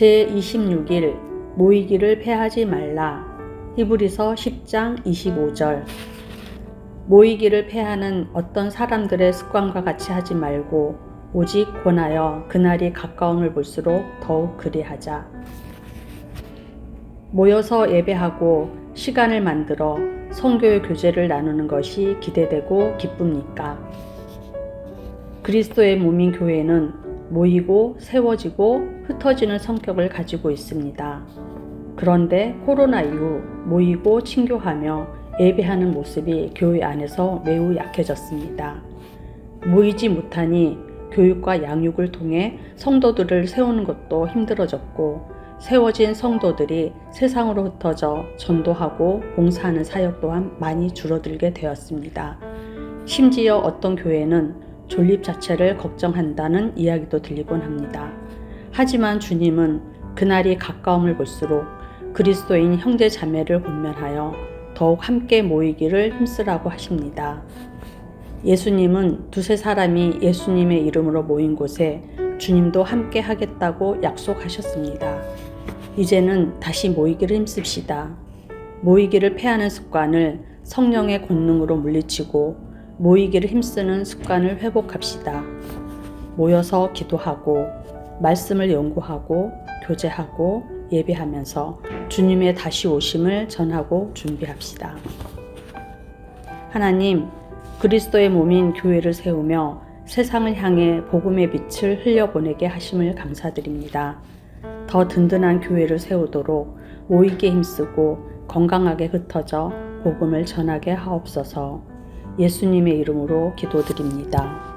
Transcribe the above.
제26일 모이기를 패하지 말라. 히브리서 10장 25절. 모이기를 패하는 어떤 사람들의 습관과 같이 하지 말고 오직 권하여 그날이 가까움을 볼수록 더욱 그리하자. 모여서 예배하고 시간을 만들어 성교의 교제를 나누는 것이 기대되고 기쁩니까? 그리스도의 몸인 교회는 모이고 세워지고 흩어지는 성격을 가지고 있습니다. 그런데 코로나 이후 모이고 친교하며 예배하는 모습이 교회 안에서 매우 약해졌습니다. 모이지 못하니 교육과 양육을 통해 성도들을 세우는 것도 힘들어졌고 세워진 성도들이 세상으로 흩어져 전도하고 봉사하는 사역 또한 많이 줄어들게 되었습니다. 심지어 어떤 교회는 존립 자체를 걱정한다는 이야기도 들리곤 합니다. 하지만 주님은 그날이 가까움을 볼수록 그리스도인 형제 자매를 권면하여 더욱 함께 모이기를 힘쓰라고 하십니다. 예수님은 두세 사람이 예수님의 이름으로 모인 곳에 주님도 함께 하겠다고 약속하셨습니다. 이제는 다시 모이기를 힘씁시다. 모이기를 패하는 습관을 성령의 권능으로 물리치고 모이기를 힘쓰는 습관을 회복합시다. 모여서 기도하고 말씀을 연구하고 교제하고 예배하면서 주님의 다시 오심을 전하고 준비합시다. 하나님, 그리스도의 몸인 교회를 세우며 세상을 향해 복음의 빛을 흘려보내게 하심을 감사드립니다. 더 든든한 교회를 세우도록 모이게 힘쓰고 건강하게 흩어져 복음을 전하게 하옵소서 예수님의 이름으로 기도드립니다.